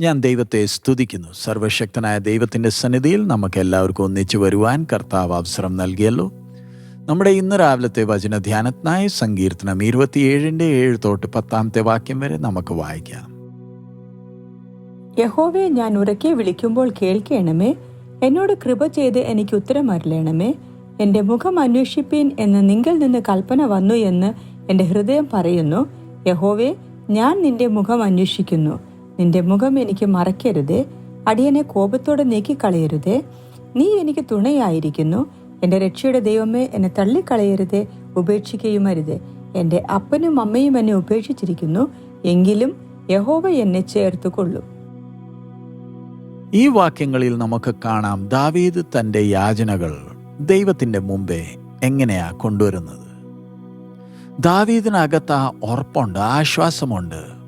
ഞാൻ ദൈവത്തെ സ്തുതിക്കുന്നു. സർവശക്തനായ ദൈവത്തിന്റെ സന്നിധിയിൽ നമുക്ക് എല്ലാവർക്കും ഒന്നിച്ചു വരുവാൻ കർത്താവ് അവസരം നൽകിയല്ലോ. നമ്മുടെ ഇന്ന് രാവിലത്തെ വചന ധ്യാനത്തിനായി സങ്കീർത്തനം ഇരുപത്തിയേഴിന്റെ ഏഴ് തൊട്ട് പത്താമത്തെ വാക്യം വരെ നമുക്ക് വായിക്കാം. യഹോവെ ഞാൻ ഉറക്കെ വിളിക്കുമ്പോൾ കേൾക്കണമേ. എന്നോട് കൃപ ചെയ്ത് എനിക്ക് ഉത്തരം അരുളണമേ. എന്റെ മുഖം അന്വേഷിപ്പീൻ എന്ന് നിങ്കിൽ നിന്ന് കൽപ്പന വന്നു എന്ന് എന്റെ ഹൃദയം പറയുന്നു. യഹോവെ ഞാൻ നിന്റെ മുഖം അന്വേഷിക്കുന്നു. നിന്റെ മുഖം എനിക്ക് മറക്കരുതേ. അടിയനെ കോപത്തോടെ നീക്കിക്കളയരുതേ. നീ എനിക്ക് തുണയായിരിക്കുന്നു. എന്റെ രക്ഷയുടെ ദൈവമേ എന്നെ തള്ളിക്കളയരുതേ. ഉപേക്ഷിക്കുകയും അരുതേ എന്റെ അപ്പനും അമ്മയും എന്നെ ഉപേക്ഷിച്ചിരിക്കുന്നു. എങ്കിലും യഹോവ എന്നെ ചേർത്ത് കൊള്ളും ഈ വാക്യങ്ങളിൽ നമുക്ക് കാണാം ദാവീദ് തന്റെ യാചനകൾ ദൈവത്തിന്റെ മുമ്പേ എങ്ങനെയാ കൊണ്ടുവരുന്നത്. ദാവീദിനകത്ത് ആ ഉറപ്പുണ്ട് ആശ്വാസമുണ്ട്.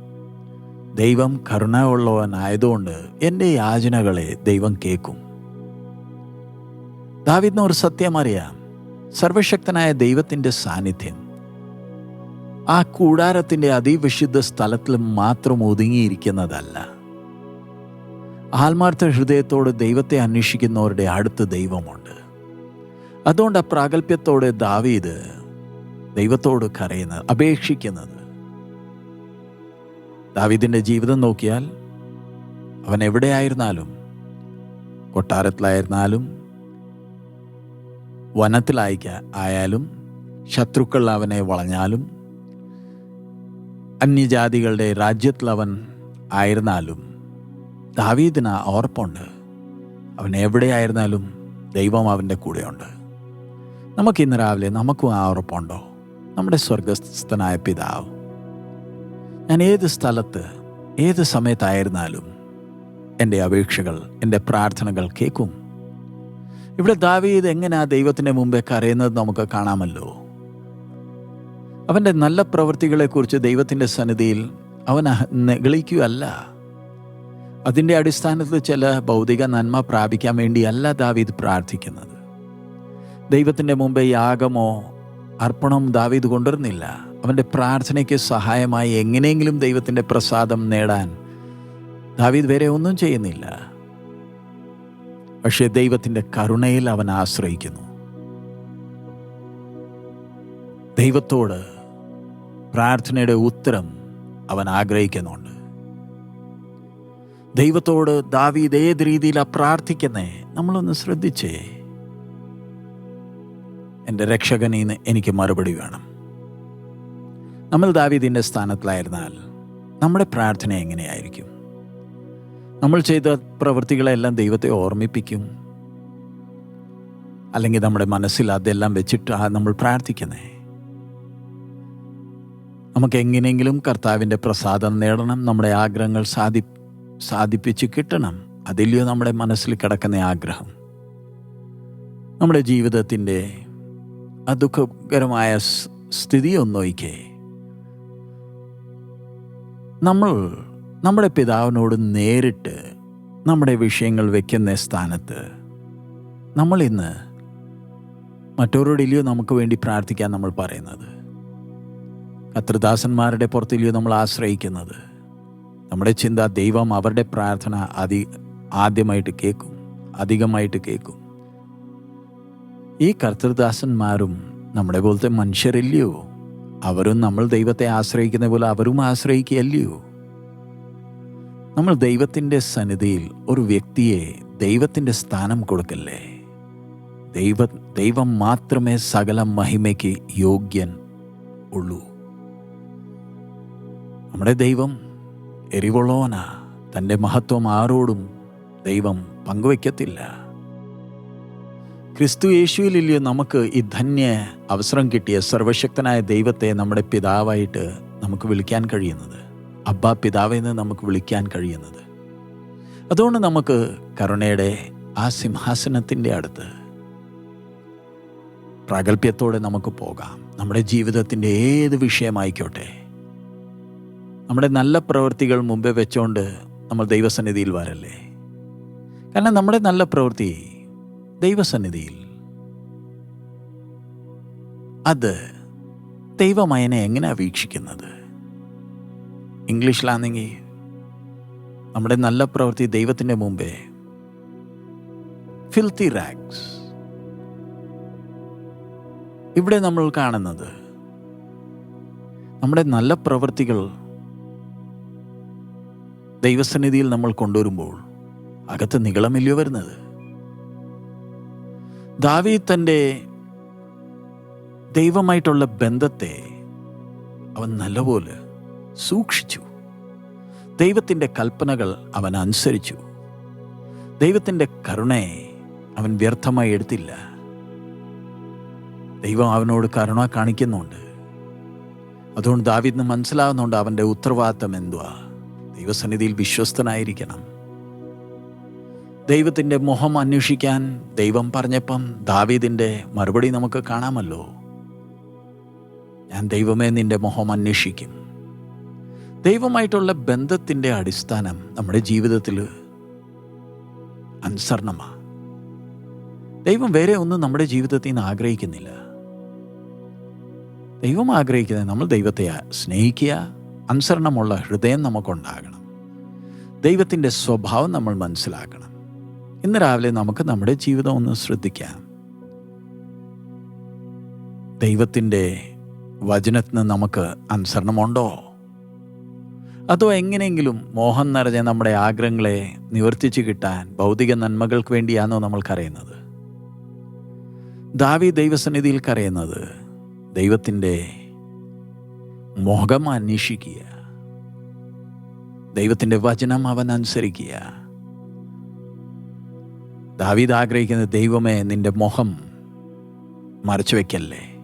ദൈവം കരുണയുള്ളവനായതുകൊണ്ട് എന്റെ യാചനകളെ ദൈവം കേൾക്കും. ദാവീദിന് ഒരു സത്യം അറിയാം. സർവശക്തനായ ദൈവത്തിന്റെ സാന്നിധ്യം. ആ കൂടാരത്തിന്റെ അതിവിശുദ്ധ സ്ഥലത്തിൽ മാത്രം ഒതുങ്ങിയിരിക്കുന്നതല്ല. ആത്മാർത്ഥ ഹൃദയത്തോട് ദൈവത്തെ അന്വേഷിക്കുന്നവരുടെ അടുത്ത് ദൈവമുണ്ട്. അതുകൊണ്ട് ആ പ്രാഗൽഭ്യത്തോടെ ദൈവത്തോട് കരയുന്നത് അപേക്ഷിക്കുന്നത് ദാവീദിന്റെ ജീവിതം നോക്കിയാൽ അവൻ എവിടെയായിരുന്നാലും കൊട്ടാരത്തിലായിരുന്നാലും വനത്തിലായിക്ക ആയാലും ശത്രുക്കൾ അവനെ വളഞ്ഞാലും അന്യജാതികളുടെ രാജ്യത്തിൽ അവൻ ആയിരുന്നാലും ദാവീദിന് ഓർപ്പുണ്ട് അവൻ എവിടെയായിരുന്നാലും ദൈവം അവന്റെ കൂടെയുണ്ട്. നമുക്ക് ഇന്ന് രാവിലെ നമുക്കും ആ ഉറപ്പുണ്ടോ? നമ്മുടെ സ്വർഗസ്ഥനായ പിതാവ് ഞാൻ ഏത് സ്ഥലത്ത് ഏത് സമയത്തായിരുന്നാലും എന്റെ അപേക്ഷകൾ എന്റെ പ്രാർത്ഥനകൾ കേൾക്കും. ഇവിടെ ദാവീദ് എങ്ങനെ ആ ദൈവത്തിന്റെ മുമ്പേ കരയുന്നത് നമുക്ക് കാണാമല്ലോ. അവന്റെ നല്ല പ്രവൃത്തികളെക്കുറിച്ച് ദൈവത്തിന്റെ സന്നിധിയിൽ അവൻ നെഗളിക്കുകയല്ല അതിന്റെ അടിസ്ഥാനത്തിൽ ചില ഭൗതിക നന്മ പ്രാപിക്കാൻ വേണ്ടിയല്ല ദാവീദ് പ്രാർത്ഥിക്കുന്നത്. ദൈവത്തിന്റെ മുമ്പേ യാഗമോ അർപ്പണം ദാവീദ് കൊണ്ടുവരുന്നില്ല. അവന്റെ പ്രാർത്ഥനയ്ക്ക് സഹായമായി എങ്ങനെയെങ്കിലും ദൈവത്തിന്റെ പ്രസാദം നേടാൻ ദാവീദ് വേറെ ഒന്നും ചെയ്യുന്നില്ല. പക്ഷേ ദൈവത്തിന്റെ കരുണയിൽ അവൻ ആശ്രയിക്കുന്നു. ദൈവത്തോട് പ്രാർത്ഥനയുടെ ഉത്തരം അവൻ ആഗ്രഹിക്കുന്നുണ്ട്. ദൈവത്തോട് ദാവീദ് ഏത് രീതിയിലാണ് പ്രാർത്ഥിക്കുന്നേ? നമ്മളൊന്ന് ശ്രദ്ധിച്ചേ. എന്റെ രക്ഷകനീന്ന് എനിക്ക് മറുപടി വേണം. നമ്മൾ ദാവീദിന്റെ സ്ഥാനത്തിലായിരുന്നാൽ നമ്മുടെ പ്രാർത്ഥന എങ്ങനെയായിരിക്കും? നമ്മൾ ചെയ്ത പ്രവൃത്തികളെല്ലാം ദൈവത്തെ ഓർമ്മിപ്പിക്കും? അല്ലെങ്കിൽ നമ്മുടെ മനസ്സിൽ അതെല്ലാം വെച്ചിട്ട് നമ്മൾ പ്രാർത്ഥിക്കുന്നേ? നമുക്ക് എങ്ങനെയെങ്കിലും കർത്താവിന്റെ പ്രസാദം നേടണം നമ്മുടെ ആഗ്രഹങ്ങൾ സാധി സാധിപ്പിച്ച് കിട്ടണം. അതില്ലയോ നമ്മുടെ മനസ്സിൽ കിടക്കുന്ന ആഗ്രഹം? നമ്മുടെ ജീവിതത്തിന്റെ ആ ദുഃഖകരമായ സ്ഥിതി നമ്മൾ നമ്മുടെ പിതാവിനോട് നേരിട്ട് നമ്മുടെ വിഷയങ്ങൾ വയ്ക്കുന്ന സ്ഥാനത്ത് നമ്മൾ ഇന്ന് മറ്റവരോടില്ലയോ നമുക്ക് വേണ്ടി പ്രാർത്ഥിക്കാൻ നമ്മൾ പറയുന്നത്. കത്രദാസന്മാരുടെ പുറത്തില്ലയോ നമ്മൾ ആശ്രയിക്കുന്നത്. നമ്മുടെ ചിന്ത ദൈവം അവരുടെ പ്രാർത്ഥന അതി ആദ്യമായിട്ട് കേൾക്കും അധികമായിട്ട് കേൾക്കും. ഈ കർത്തൃദാസന്മാരും നമ്മുടെ പോലത്തെ മനുഷ്യരല്ലയോ? അവരും നമ്മൾ ദൈവത്തെ ആശ്രയിക്കുന്ന പോലെ അവരും ആശ്രയിക്കുകയല്ലയോ? നമ്മൾ ദൈവത്തിന്റെ സന്നിധിയിൽ ഒരു വ്യക്തിയെ ദൈവത്തിന്റെ സ്ഥാനം കൊടുക്കല്ലേ? ദൈവ ദൈവം മാത്രമേ സകല മഹിമയ്ക്ക് യോഗ്യൻ ഉള്ളൂ. നമ്മുടെ ദൈവം എരിവുള്ളവനാ. തന്റെ മഹത്വം ആരോടും ദൈവം പങ്കുവയ്ക്കത്തില്ല. ക്രിസ്തു യേശുവിലില്ലയോ നമുക്ക് ഈ ധന്യ അവസരം കിട്ടിയ സർവശക്തനായ ദൈവത്തെ നമ്മുടെ പിതാവായിട്ട് നമുക്ക് വിളിക്കാൻ കഴിയുന്നത്. അബ്ബ പിതാവെന്ന് നമുക്ക് വിളിക്കാൻ കഴിയുന്നത്. അതുകൊണ്ട് നമുക്ക് കരുണയുടെ ആ സിംഹാസനത്തിന്റെ അടുത്ത് പ്രാഗൽഭ്യത്തോടെ നമുക്ക് പോകാം. നമ്മുടെ ജീവിതത്തിന്റെ ഏത് വിഷയമായിക്കോട്ടെ. നമ്മുടെ നല്ല പ്രവൃത്തികൾ മുമ്പേ വെച്ചുകൊണ്ട് നമ്മൾ ദൈവസന്നിധിയിൽ വരല്ലേ? കാരണം നമ്മുടെ നല്ല പ്രവൃത്തി ദൈവസന്നിധിയിൽ. അത് ദൈവമയനെ എങ്ങനെയാണ് വീക്ഷിക്കുന്നത്? ഇംഗ്ലീഷിലാണെങ്കിൽ നമ്മുടെ നല്ല പ്രവൃത്തി ദൈവത്തിന്റെ മുമ്പേ. ഫിൽത്തി റാക്സ് ഇവിടെ നമ്മൾ കാണുന്നത് നമ്മുടെ നല്ല പ്രവൃത്തികൾ ദൈവസന്നിധിയിൽ നമ്മൾ കൊണ്ടുവരുമ്പോൾ അകത്ത് നികളമില്ലയോ വരുന്നത്? ദാവി തന്റെ ദൈവമായിട്ടുള്ള ബന്ധത്തെ അവൻ നല്ലപോലെ സൂക്ഷിച്ചു. ദൈവത്തിന്റെ കൽപ്പനകൾ അവൻ അനുസരിച്ചു. ദൈവത്തിന്റെ കരുണയെ അവൻ വ്യർത്ഥമായി എടുത്തില്ല. ദൈവം അവനോട് കരുണ കാണിക്കുന്നുണ്ട്. അതുകൊണ്ട് ദാവിദിന് മനസ്സിലാവുന്നുണ്ട് അവന്റെ ഉത്തരവാദിത്തം എന്തുവാ? ദൈവസന്നിധിയിൽ വിശ്വസ്തനായിരിക്കണം. ദൈവത്തിന്റെ മുഖം അന്വേഷിക്കാൻ ദൈവം പറഞ്ഞപ്പം ദാവീദിന്റെ മറുപടി നമുക്ക് കാണാമല്ലോ. ഞാൻ ദൈവമേ നിന്റെ മുഖം അന്വേഷിക്കും. ദൈവമായിട്ടുള്ള ബന്ധത്തിന്റെ അടിസ്ഥാനം നമ്മുടെ ജീവിതത്തിൽ അനുസരണമാണ് ദൈവം വേറെ ഒന്നും നമ്മുടെ ജീവിതത്തിൽ നിന്ന് ആഗ്രഹിക്കുന്നില്ല. ദൈവം ആഗ്രഹിക്കുന്നത് നമ്മൾ ദൈവത്തെ സ്നേഹിക്കുക അനുസരണമുള്ള ഹൃദയം നമുക്കുണ്ടാകണം. ദൈവത്തിന്റെ സ്വഭാവം നമ്മൾ മനസ്സിലാക്കണം. ഇന്ന് രാവിലെ നമുക്ക് നമ്മുടെ ജീവിതം ഒന്ന് ശ്രദ്ധിക്കാം. ദൈവത്തിന്റെ വചനത്തിന് നമുക്ക് അനുസരണമുണ്ടോ? അതോ എങ്ങനെയെങ്കിലും മോഹം നിറഞ്ഞ നമ്മുടെ ആഗ്രഹങ്ങളെ നിവർത്തിച്ചു കിട്ടാൻ ഭൗതിക നന്മകൾക്ക് വേണ്ടിയാണോ നമ്മൾക്കറിയുന്നത് ദാവി ദൈവസന്നിധിയിൽ കരയുന്നത് ദൈവത്തിന്റെ മുഖം അന്വേഷിക്കുക. ദൈവത്തിന്റെ വചനം അവൻ അനുസരിക്കുക. ദാവീദ് ആഗ്രഹിക്കുന്ന ദൈവമേ നിന്റെ മുഖം മറച്ചു വയ്ക്കല്ലേ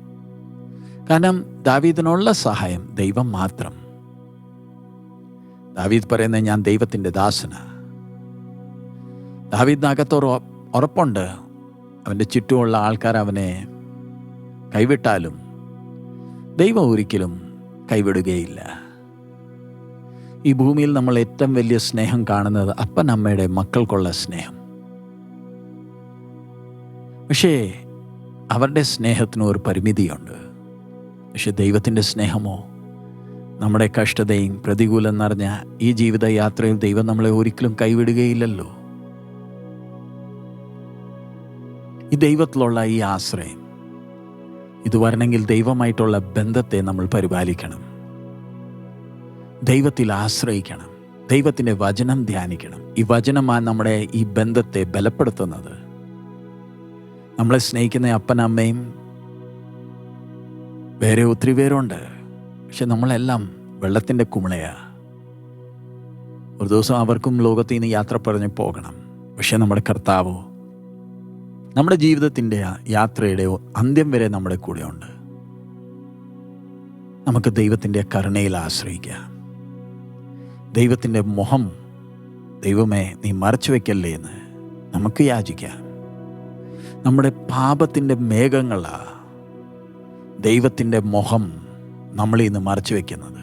കാരണം ദാവീദിനുള്ള സഹായം ദൈവം മാത്രം. ദാവീദ് പറയുന്നത് ഞാൻ ദൈവത്തിന്റെ ദാസന. ദാവീദിനകത്തൊരു ഉറപ്പുണ്ട്. അവന്റെ ചുറ്റുമുള്ള ആൾക്കാർ അവനെ കൈവിട്ടാലും ദൈവം ഒരിക്കലും കൈവിടുകയില്ല. ഈ ഭൂമിയിൽ നമ്മൾ ഏറ്റവും വലിയ സ്നേഹം കാണുന്നത് അപ്പനമ്മയുടെ മക്കൾക്കുള്ള സ്നേഹം. പക്ഷേ അവരുടെ സ്നേഹത്തിന് ഒരു പരിമിതിയുണ്ട്. പക്ഷെ ദൈവത്തിന്റെ സ്നേഹമോ നമ്മുടെ കഷ്ടതയും പ്രതികൂലം നിറഞ്ഞ ഈ ജീവിതയാത്രയിൽ ദൈവം നമ്മളെ ഒരിക്കലും കൈവിടുകയില്ലല്ലോ. ഈ ദൈവത്തിലുള്ള ഈ ആശ്രയം ഇത് വരണമെങ്കിൽ ദൈവമായിട്ടുള്ള ബന്ധത്തെ നമ്മൾ പരിപാലിക്കണം. ദൈവത്തിൽ ആശ്രയിക്കണം. ദൈവത്തിന്റെ വചനം ധ്യാനിക്കണം. ഈ വചനമാണ് നമ്മുടെ ഈ ബന്ധത്തെ ബലപ്പെടുത്തുന്നത്. നമ്മളെ സ്നേഹിക്കുന്ന അപ്പനമ്മയും വേറെ ഒത്തിരി പേരുണ്ട്. പക്ഷെ നമ്മളെല്ലാം വെള്ളത്തിന്റെ കുമിളയാ. ഒരു ദിവസം അവർക്കും ലോകത്തിൽ നിന്ന് യാത്ര പറഞ്ഞ് പോകണം. പക്ഷെ നമ്മുടെ കർത്താവോ നമ്മുടെ ജീവിതത്തിന്റെ യാത്രയുടെ അന്ത്യം വരെ നമ്മുടെ കൂടെയുണ്ട്. നമുക്ക് ദൈവത്തിന്റെ കരുണയിൽ ആശ്രയിക്കാം. ദൈവത്തിന്റെ മുഖം ദൈവമേ നീ മറച്ചു വയ്ക്കല്ലേ എന്ന് നമുക്ക് യാചിക്കാം. നമ്മുടെ പാപത്തിന്റെ മേഘങ്ങളാ ദൈവത്തിന്റെ മുഖം നമ്മളിൽ നിന്ന് മറച്ചു വയ്ക്കുന്നത്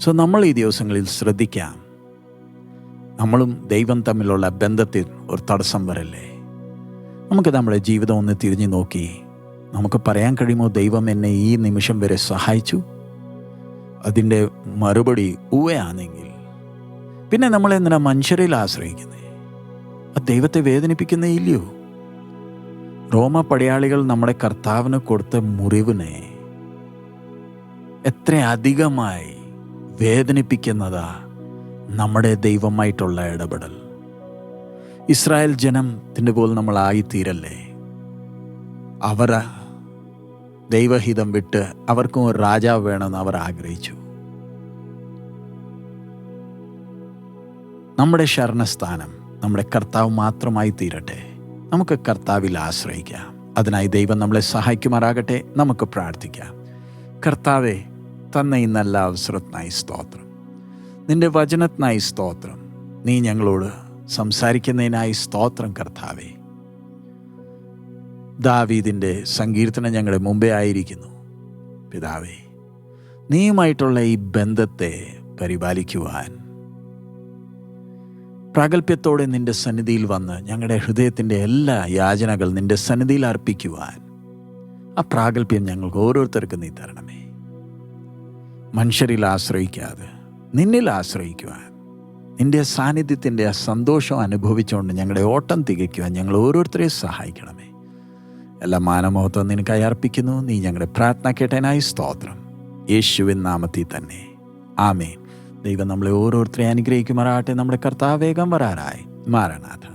സോ നമ്മൾ ഈ ദിവസങ്ങളിൽ ശ്രദ്ധിക്കാം. നമ്മളും ദൈവം തമ്മിലുള്ള ബന്ധത്തിൽ ഒരു തടസ്സം വരല്ലേ? നമുക്ക് നമ്മുടെ ജീവിതം ഒന്ന് തിരിഞ്ഞു നോക്കി. നമുക്ക് പറയാൻ കഴിയുമോ ദൈവം എന്നെ ഈ നിമിഷം വരെ സഹായിച്ചു? അതിന്റെ മറുപടി ഊവയാണെങ്കിൽ. പിന്നെ നമ്മളെന്തിനാ മനുഷ്യരിൽ ആശ്രയിക്കുന്നത് ആ ദൈവത്തെ വേദനിപ്പിക്കുന്നേ ഇല്ലയോ? റോമ പടയാളികൾ നമ്മുടെ കർത്താവിന് കൊടുത്ത മുറിവിനെ എത്ര അധികമായി വേദനിപ്പിക്കുന്നതാ നമ്മുടെ ദൈവമായിട്ടുള്ള ഇടപെടൽ. ഇസ്രായേൽ ജനത്തിന്റെ പോലെ നമ്മൾ ആയിത്തീരല്ലേ? അവർ ദൈവഹിതം വിട്ട് അവർക്കും ഒരു രാജാവ് വേണമെന്ന് അവർ ആഗ്രഹിച്ചു. നമ്മുടെ ശരണസ്ഥാനം നമ്മുടെ കർത്താവ് മാത്രമായി തീരട്ടെ നമുക്ക് കർത്താവിൽ ആശ്രയിക്കാം. അതിനായി ദൈവം നമ്മളെ സഹായിക്കുമാറാകട്ടെ. നമുക്ക് പ്രാർത്ഥിക്കാം. കർത്താവെ തന്ന ഈ നല്ല അവസരത്തിനായി സ്തോത്രം. നിന്റെ വചനത്തിനായി സ്തോത്രം. നീ ഞങ്ങളോട് സംസാരിക്കുന്നതിനായി സ്തോത്രം കർത്താവെ. ദാവീദിന്റെ സങ്കീർത്തനം ഞങ്ങളുടെ മുമ്പേ ആയിരിക്കുന്നു. പിതാവേ നീയുമായിട്ടുള്ള ഈ ബന്ധത്തെ പരിപാലിക്കുവാൻ പ്രാഗൽഭ്യത്തോടെ നിന്റെ സന്നിധിയിൽ വന്ന് ഞങ്ങളുടെ ഹൃദയത്തിന്റെ എല്ലാ യാചനകൾ നിന്റെ സന്നിധിയിൽ അർപ്പിക്കുവാൻ. ആ പ്രാഗൽഭ്യം ഞങ്ങൾക്ക് ഓരോരുത്തർക്കും നീ തരണമേ. മനുഷ്യരിൽ ആശ്രയിക്കാതെ നിന്നിൽ ആശ്രയിക്കുവാൻ. നിന്റെ സാന്നിധ്യത്തിന്റെ ആ സന്തോഷം അനുഭവിച്ചുകൊണ്ട് ഞങ്ങളുടെ ഓട്ടം തികയ്ക്കുവാൻ ഞങ്ങൾ ഓരോരുത്തരെയും സഹായിക്കണമേ. എല്ലാ മാനമോഹത്വം നിനക്കായി അർപ്പിക്കുന്നു. നീ ഞങ്ങളുടെ പ്രാർത്ഥന കേട്ടേനായി സ്തോത്രം. യേശുവിൻ നാമത്തിൽ തന്നെ. ആമേൻ. ദൈവം നമ്മളെ ഓരോരുത്തരെയും അനുഗ്രഹിക്കുമാറാട്ടെ നമ്മുടെ കർത്താവേഗം വരാറായി മാറനാഥ